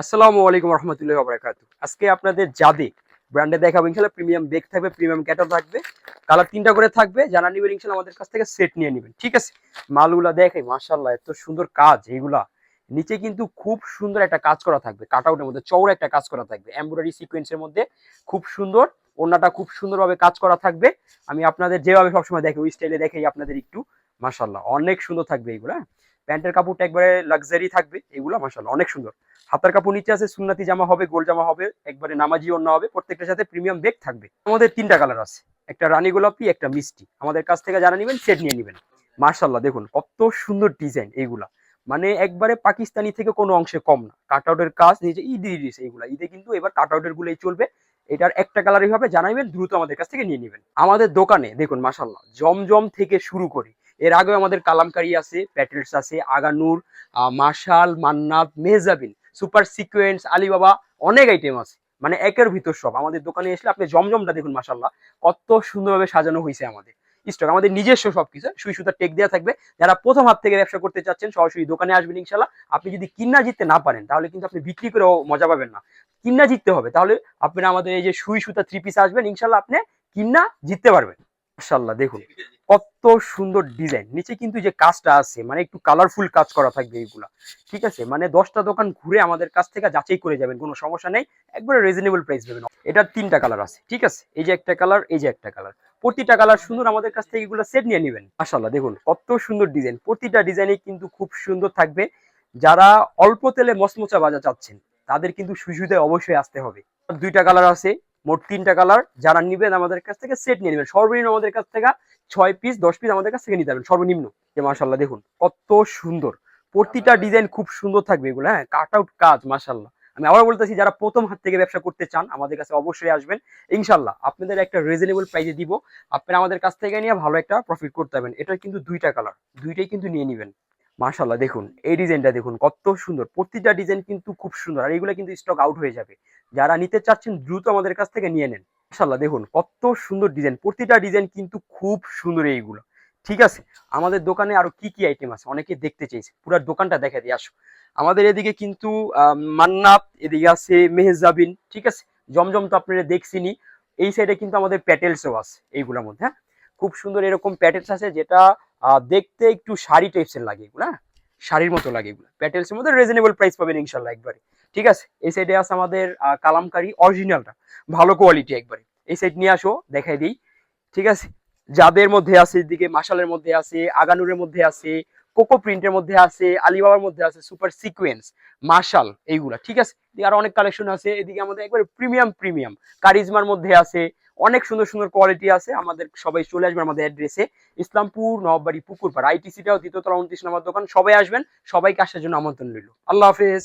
আসসালামু আলাইকুম রহমতুল্লাহ বারাকাতু আজকে আপনাদের জাদে ব্র্যান্ডে দেখাবো ইনশাল্লাহ প্রিমিয়াম বেগ থাকবে, প্রিমিয়াম ক্যাটার থাকবে কালার তিনটা করে থাকবে, যারা নিবেন ইনশাল্লাহ আমাদের কাছ থেকে সেট নিয়ে নেবেন, ঠিক আছে? মালগুলা দেখে মাশাল্লাহ এত সুন্দর কাজ এইগুলা নিচে কিন্তু খুব সুন্দর একটা কাজ করা থাকবে কাট আউটের মধ্যে চৌড়া একটা কাজ করা থাকবে এমব্রয়ডারি সিকোয়েন্সের মধ্যে খুব সুন্দর ওনাটা খুব সুন্দরভাবে কাজ করা থাকবে। আমি আপনাদের যেভাবে সবসময় দেখি, ওই স্টাইলে দেখেই আপনাদের একটু মাশাল্লাহ অনেক সুন্দর থাকবে এইগুলা? প্যান্টের কাপড়টা একবারে লাক্সারি থাকবে, এগুলো মাশাল্লাহ অনেক সুন্দর। হাতার কাপড় নিচে আছে, সুন্নাতি জামা হবে, গোল জামা হবে, একবারে নামাজি অন্য হবে, প্রত্যেকটার সাথে প্রিমিয়াম বেগ থাকবে। আমাদের তিনটা কালার আছে, একটা রানী গোলাপি, একটা মিষ্টি। আমাদের কাছ থেকে যারা নেবেন সেট নিয়ে নেবেন। মার্শাল্লাহ দেখুন কত সুন্দর ডিজাইন এইগুলা। মানে একবারে পাকিস্তানি থেকে কোনো অংশে কম না। কাট আউটের কাজ নিজে ঈদে দিয়েছে এইগুলা। ঈদে কিন্তু এবার কাট আউটের গুলোই চলবে। এটার একটা কালারই হবে, জানাইবেন, দ্রুত আমাদের কাছ থেকে নিয়ে নেবেন। আমাদের দোকানে, দেখুন মাশাল্লাহ জমজম থেকে শুরু করে এর আগেও আমাদের কালামকারি আছে প্যাটেলস আছে, আগানুর মাশাল, Mannat, Mehjabin super sequence Alibaba, অনেক আইটেম আছে। মানে একের ভিতর সব। আমাদের দোকানে এসলে আপনি জমজমটা দেখুন, মাশাল্লাহ। কত সুন্দরভাবে সাজানো হয়েছে আমাদের। স্টক আমাদের নিজস্ব সবকিছু, সুই সুতা টেক দেওয়া থাকবে। যারা প্রথম হাত থেকে ব্যবসা করতে চাচ্ছেন, সরাসরি দোকানে আসবেন, ইনশাল্লাহ। আপনি যদি কিন্না জিততে না পারেন, তাহলে কিন্তু আপনি বিক্রি করেও মজা পাবেন না। কিন্না জিততে হবে, তাহলে আপনারা আমাদের এই যে সুই সুতা থ্রি পিস আসবেন, ইনশাল্লাহ আপনি কিন্না জিততে পারবেন। মাশাল্লাহ দেখুন। কত সুন্দর ডিজাইন। নিচে কিন্তু যে কাজটা আছে মানে একটু কালারফুল কাজ করা থাকবে এইগুলা ঠিক আছে? মানে দশটা দোকান ঘুরে আমাদের কাছ থেকে যাচাই করে যাবেন কোনো সমস্যা নেই। একবারে রিজনেবল প্রাইস পাবেন এটার তিনটা কালার আছে ঠিক আছে? এই যে একটা কালার এই যে একটা কালার প্রতিটা কালার সুন্দর আমাদের কাছ থেকে এগুলো সেট নিয়ে নেবেন। মাশাল্লাহ দেখুন কত সুন্দর ডিজাইন। প্রতিটা ডিজাইনে কিন্তু খুব সুন্দর থাকবে। যারা অল্প তেলে মচমচা বাজা চাচ্ছেন তাদের কিন্তু সুবিধা অবশ্যই আসতে হবে। দুইটা কালার আছে মোট তিনটা কালার যারা নিবেন আমাদের কাছ থেকে সেট নিয়ে নেবেন। সর্বনিম্ন আমাদের কাছ থেকে ছয় পিস দশ পিস আমাদের কাছ থেকে নিতে পারবেন। সর্বনিম্ন। যে মাশাল্লাহ দেখুন কত সুন্দর। প্রতিটা ডিজাইন খুব সুন্দর থাকবে এগুলো হ্যাঁ? কাট আউট কাজ মাশাল্লাহ আমি আবার বলতেছি যারা প্রথম হাত থেকে ব্যবসা করতে চান আমাদের কাছে অবশ্যই আসবেন। ইনশাল্লাহ আপনাদের একটা রিজনেবল প্রাইসে দিব। আপনারা আমাদের কাছ থেকে নিয়ে ভালো একটা প্রফিট করতে পারবেন। এটা কিন্তু দুইটা কালার দুইটাই কিন্তু নিয়ে নেবেন। মাশাল্লাহ দেখুন এই ডিজাইনটা দেখুন কত সুন্দর। প্রতিটা ডিজাইন কিন্তু খুব সুন্দর আর এগুলো কিন্তু স্টক আউট হয়ে যাবে। যারা নিতে চাচ্ছেন দ্রুত আমাদের কাছ থেকে নিয়ে নেন। মাশাল্লাহ দেখুন কত সুন্দর ডিজাইন প্রতিটা ডিজাইন কিন্তু খুব সুন্দর এইগুলো। ঠিক আছে আমাদের দোকানে আরও কি কি আইটেম আছে? অনেকে দেখতে চাইছে পুরো দোকানটা দেখা দিয়ে আসো। আমাদের এদিকে কিন্তু আহ, মান্নাত এদিকে আছে মেহজাবিন ঠিক আছে? জমজম তো আপনারা দেখছিনি এই সাইডে কিন্তু আমাদের প্যাটেলসও আছে এইগুলোর মধ্যে হ্যাঁ? খুব সুন্দর এরকম প্যাটেলস আছে যেটা দেখতে একটু শাড়ি টাইপসের লাগে এগুলো হ্যাঁ? শাড়ির মতো লাগে এগুলো। প্যাটেলসের মধ্যে রিজনেবল প্রাইস পাবেন ইনশাল্লাহ একবারে। ঠিক আছে? এই সাইডে আছে আমাদের কালামকারি অরিজিনালটা ভালো কোয়ালিটি একবারে। এই সাইড নিয়ে আসো, দেখাই দিই। ঠিক আছে? যাদের মধ্যে আছে, এদিকে মাশালের মধ্যে আছে, আগানুরের মধ্যে আছে কোকো প্রিন্টের মধ্যে আছে, আলিবাবার মধ্যে আছে, সুপার সিকোয়েন্স, মার্শাল এইগুলা, ঠিক আছে? আরও অনেক কালেকশন আছে, এদিকে আমাদের একবারে প্রিমিয়াম প্রিমিয়াম, কারিজমার মধ্যে আছে, অনেক সুন্দর সুন্দর কোয়ালিটি আছে, আমাদের সবাই চলে আসবেন আমাদের অ্যাড্রেসে ইসলামপুর নববাড়ি পুকুরপাড় আইটিসিটাও দ্বিতীয়তলা, উনত্রিশ নম্বর দোকান, সবাই আসবেন, সবাইকে আসার জন্য আমন্ত্রণ রইল। আল্লাহ হাফেজ।